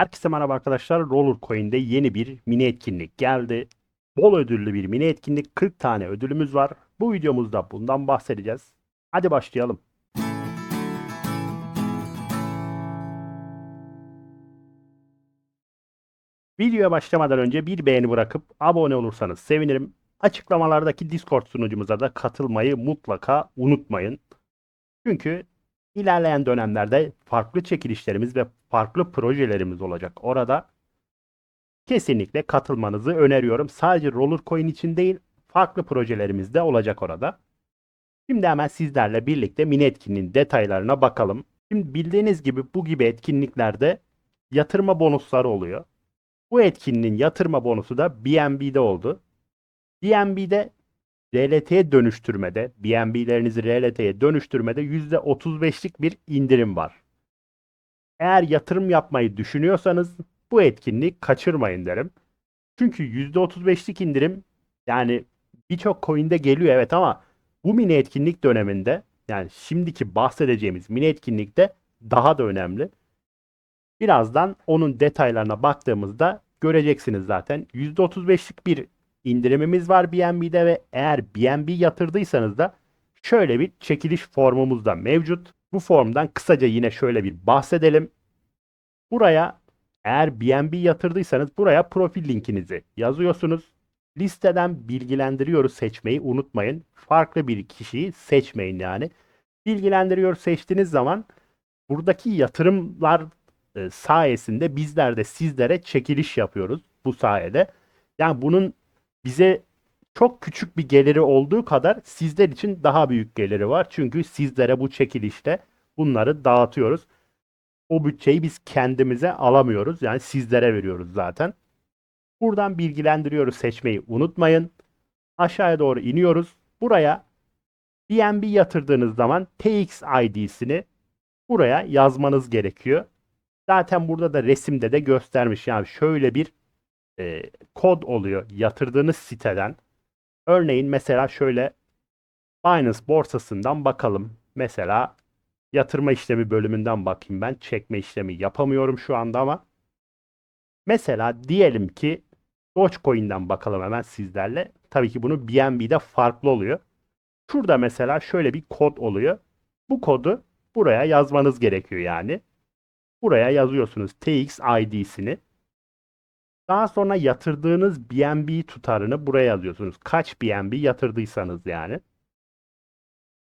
Herkese merhaba arkadaşlar. Roller Coin'de yeni bir mini etkinlik geldi. Bol ödüllü bir mini etkinlik. 40 tane ödülümüz var. Bu videomuzda bundan bahsedeceğiz. Hadi başlayalım. Videoya başlamadan önce bir beğeni bırakıp abone olursanız sevinirim. Açıklamalardaki Discord sunucumuza da katılmayı mutlaka unutmayın. Çünkü ilerleyen dönemlerde farklı çekilişlerimiz ve farklı projelerimiz olacak. Orada kesinlikle katılmanızı öneriyorum. Sadece Rollercoin için değil, farklı projelerimiz de olacak orada. Şimdi hemen sizlerle birlikte mini etkinliğin detaylarına bakalım. Şimdi bildiğiniz gibi bu gibi etkinliklerde yatırma bonusları oluyor. Bu etkinliğin yatırma bonusu da BNB'de oldu. BNB'de RLT'ye dönüştürmede, BNB'lerinizi RLT'ye dönüştürmede %35'lik bir indirim var. Eğer yatırım yapmayı düşünüyorsanız bu etkinliği kaçırmayın derim. Çünkü %35'lik indirim yani birçok coin'de geliyor evet ama bu mini etkinlik döneminde yani şimdiki bahsedeceğimiz mini etkinlikte daha da önemli. Birazdan onun detaylarına baktığımızda göreceksiniz zaten. %35'lik bir indirimimiz var BNB'de ve eğer BNB yatırdıysanız da şöyle bir çekiliş formumuz da mevcut. Bu formdan kısaca yine şöyle bir bahsedelim. Buraya eğer BNB yatırdıysanız buraya profil linkinizi yazıyorsunuz. Listeden bilgilendiriyoruz seçmeyi unutmayın. Farklı bir kişiyi seçmeyin yani. Bilgilendiriyor seçtiğiniz zaman buradaki yatırımlar e, sayesinde bizler de sizlere çekiliş yapıyoruz bu sayede. Yani bunun bize çok küçük bir geliri olduğu kadar sizler için daha büyük geliri var. Çünkü sizlere bu çekilişte bunları dağıtıyoruz. O bütçeyi biz kendimize alamıyoruz. Yani sizlere veriyoruz zaten. Buradan bilgilendiriyoruz seçmeyi unutmayın. Aşağıya doğru iniyoruz. Buraya BNB yatırdığınız zaman TX ID'sini buraya yazmanız gerekiyor. Zaten burada da resimde de göstermiş. Yani şöyle bir e, kod oluyor yatırdığınız siteden. Örneğin mesela şöyle Binance borsasından bakalım. Mesela yatırma işlemi bölümünden bakayım ben. Çekme işlemi yapamıyorum şu anda ama. Mesela diyelim ki Dogecoin'den bakalım hemen sizlerle. Tabii ki bunu BNB'de farklı oluyor. Şurada mesela şöyle bir kod oluyor. Bu kodu buraya yazmanız gerekiyor yani. Buraya yazıyorsunuz TX ID'sini. Daha sonra yatırdığınız BNB tutarını buraya yazıyorsunuz. Kaç BNB yatırdıysanız yani.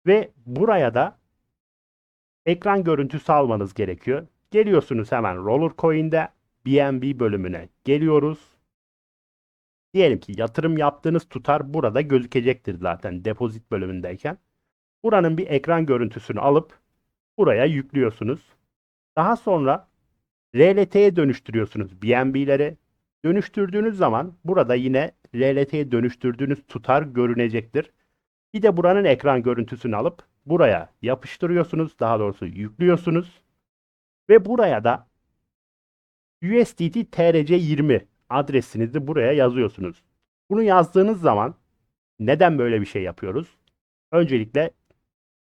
Ve buraya da ekran görüntüsü almanız gerekiyor. Geliyorsunuz hemen Rollercoin'de BNB bölümüne geliyoruz. Diyelim ki yatırım yaptığınız tutar burada gözükecektir zaten depozit bölümündeyken. Buranın bir ekran görüntüsünü alıp buraya yüklüyorsunuz. Daha sonra RLT'ye dönüştürüyorsunuz BNB'leri. Dönüştürdüğünüz zaman burada yine RLT'ye dönüştürdüğünüz tutar görünecektir. Bir de buranın ekran görüntüsünü alıp buraya yapıştırıyorsunuz. Daha doğrusu yüklüyorsunuz. Ve buraya da USDT TRC20 adresinizi buraya yazıyorsunuz. Bunu yazdığınız zaman neden böyle bir şey yapıyoruz? Öncelikle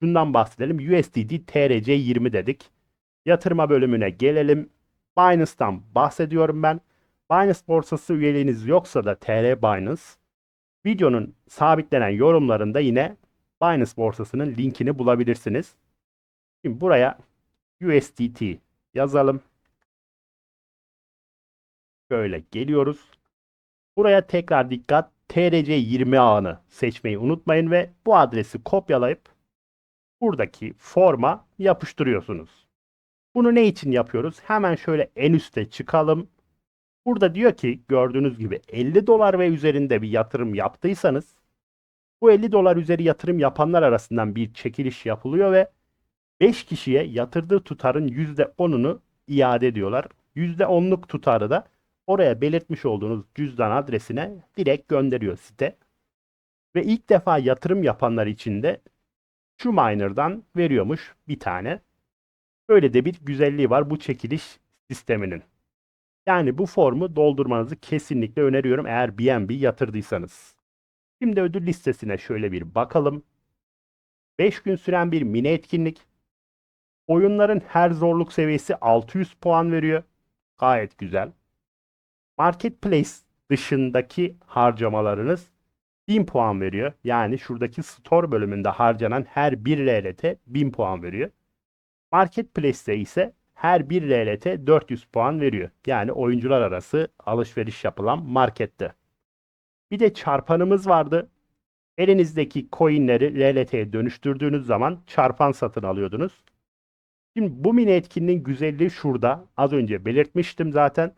şundan bahsedelim. USDT TRC20 dedik. Yatırma bölümüne gelelim. Binance'dan bahsediyorum ben. Binance borsası üyeliğiniz yoksa da TR Binance videonun sabitlenen yorumlarında yine Binance borsasının linkini bulabilirsiniz. Şimdi buraya USDT yazalım. Şöyle geliyoruz. Buraya tekrar dikkat TRC20 ağını seçmeyi unutmayın ve bu adresi kopyalayıp buradaki forma yapıştırıyorsunuz. Bunu ne için yapıyoruz? Hemen şöyle en üste çıkalım. Burada diyor ki gördüğünüz gibi 50 dolar ve üzerinde bir yatırım yaptıysanız bu 50 dolar üzeri yatırım yapanlar arasından bir çekiliş yapılıyor ve 5 kişiye yatırdığı tutarın %10'unu iade ediyorlar. %10'luk tutarı da oraya belirtmiş olduğunuz cüzdan adresine direkt gönderiyor site. Ve ilk defa yatırım yapanlar için de şu miner'dan veriyormuş bir tane. Böyle de bir güzelliği var bu çekiliş sisteminin. Yani bu formu doldurmanızı kesinlikle öneriyorum eğer BNB yatırdıysanız. Şimdi ödül listesine şöyle bir bakalım. 5 gün süren bir mini etkinlik. Oyunların her zorluk seviyesi 600 puan veriyor. Gayet güzel. Marketplace dışındaki harcamalarınız 1000 puan veriyor. Yani şuradaki store bölümünde harcanan her 1 RLT 1000 puan veriyor. Marketplace'te ise her 1 RLT 400 puan veriyor. Yani oyuncular arası alışveriş yapılan markette. Bir de çarpanımız vardı. Elinizdeki coinleri RLT'ye dönüştürdüğünüz zaman çarpan satın alıyordunuz. Şimdi bu mini etkinliğin güzelliği şurada. Az önce belirtmiştim zaten.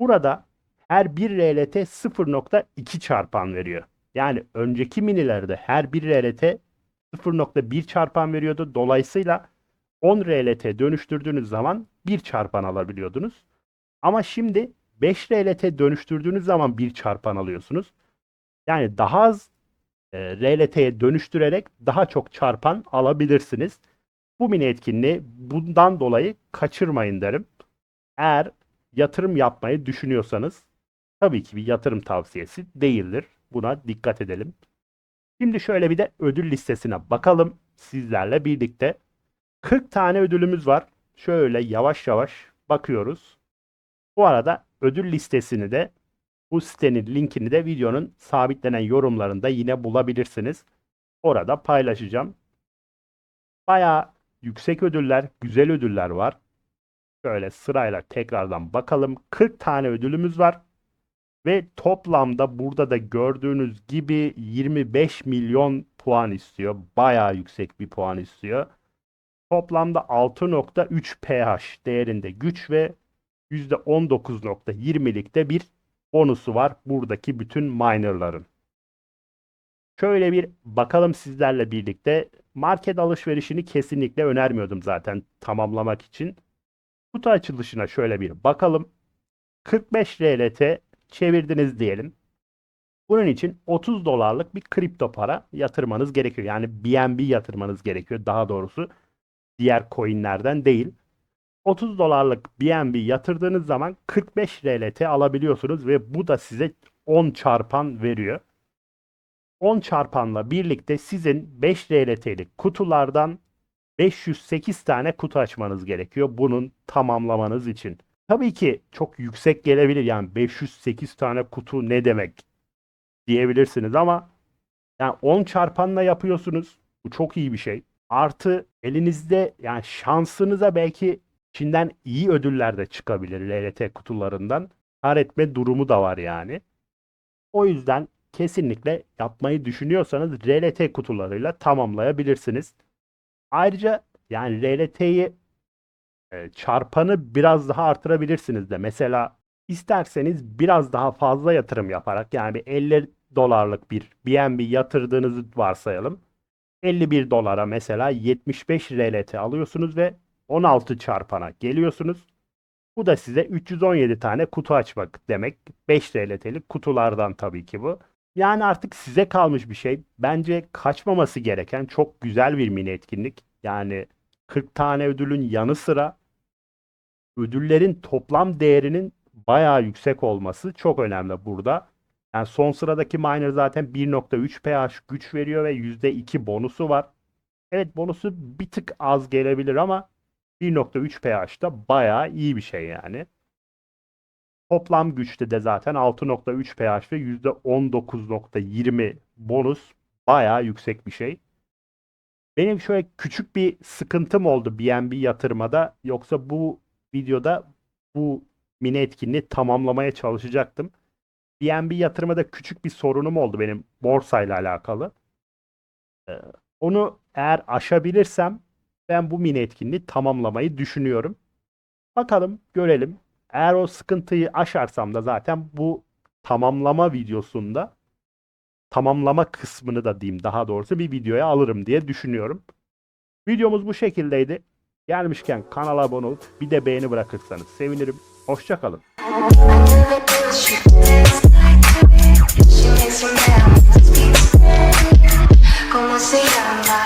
Burada her bir RLT 0.2 çarpan veriyor. Yani önceki minilerde her bir RLT 0.1 çarpan veriyordu. Dolayısıyla 10 RLT dönüştürdüğünüz zaman 1 çarpan alabiliyordunuz. Ama şimdi 5 RLT dönüştürdüğünüz zaman 1 çarpan alıyorsunuz. Yani daha az e, RLT'ye dönüştürerek daha çok çarpan alabilirsiniz. Bu mini etkinliği bundan dolayı kaçırmayın derim. Eğer yatırım yapmayı düşünüyorsanız tabii ki bir yatırım tavsiyesi değildir. Buna dikkat edelim. Şimdi şöyle bir de ödül listesine bakalım sizlerle birlikte. 40 tane ödülümüz var. Şöyle yavaş yavaş bakıyoruz. Bu arada ödül listesini de bu sitenin linkini de videonun sabitlenen yorumlarında yine bulabilirsiniz. Orada paylaşacağım. Bayağı yüksek ödüller, güzel ödüller var. Şöyle sırayla tekrardan bakalım. 40 tane ödülümüz var. Ve toplamda burada da gördüğünüz gibi 25 milyon puan istiyor. Bayağı yüksek bir puan istiyor. Toplamda 6.3 pH değerinde güç ve %19.20'likte bir bonusu var buradaki bütün minerların. Şöyle bir bakalım sizlerle birlikte. Market alışverişini kesinlikle önermiyordum zaten tamamlamak için. Kutu açılışına şöyle bir bakalım. 45 RLT çevirdiniz diyelim. Bunun için 30 dolarlık bir kripto para yatırmanız gerekiyor. Yani BNB yatırmanız gerekiyor daha doğrusu. Diğer coinlerden değil. 30 dolarlık BNB yatırdığınız zaman 45 RLT alabiliyorsunuz ve bu da size 10 çarpan veriyor. 10 çarpanla birlikte sizin 5 RLT'lik kutulardan 508 tane kutu açmanız gerekiyor bunun tamamlamanız için. Tabii ki çok yüksek gelebilir yani 508 tane kutu ne demek diyebilirsiniz ama yani 10 çarpanla yapıyorsunuz. Bu çok iyi bir şey. Artı elinizde yani şansınıza belki içinden iyi ödüller de çıkabilir LLT kutularından. Kar etme durumu da var yani. O yüzden kesinlikle yapmayı düşünüyorsanız RLT kutularıyla tamamlayabilirsiniz. Ayrıca yani RLT'yi e, çarpanı biraz daha artırabilirsiniz de. Mesela isterseniz biraz daha fazla yatırım yaparak yani bir 50 dolarlık bir BNB yatırdığınızı varsayalım. 51 dolara mesela 75 RLT alıyorsunuz ve 16 çarpana geliyorsunuz. Bu da size 317 tane kutu açmak demek. 5 RLT'lik kutulardan tabii ki bu. Yani artık size kalmış bir şey. Bence kaçmaması gereken çok güzel bir mini etkinlik. Yani 40 tane ödülün yanı sıra ödüllerin toplam değerinin bayağı yüksek olması çok önemli burada. Yani son sıradaki miner zaten 1.3 pH güç veriyor ve %2 bonusu var. Evet bonusu bir tık az gelebilir ama 1.3 pH'da bayağı iyi bir şey yani. Toplam güçte de zaten 6.3 pH ve %19.20 bonus bayağı yüksek bir şey. Benim şöyle küçük bir sıkıntım oldu BNB yatırmada. Yoksa bu videoda bu mini etkinliği tamamlamaya çalışacaktım. BNB yatırmada küçük bir sorunum oldu benim borsayla alakalı. Ee, onu eğer aşabilirsem ben bu mini etkinliği tamamlamayı düşünüyorum. Bakalım görelim. Eğer o sıkıntıyı aşarsam da zaten bu tamamlama videosunda tamamlama kısmını da diyeyim daha doğrusu bir videoya alırım diye düşünüyorum. Videomuz bu şekildeydi. Gelmişken kanala abone olup bir de beğeni bırakırsanız sevinirim. Hoşçakalın. Es un verano, es piso. Como se llama.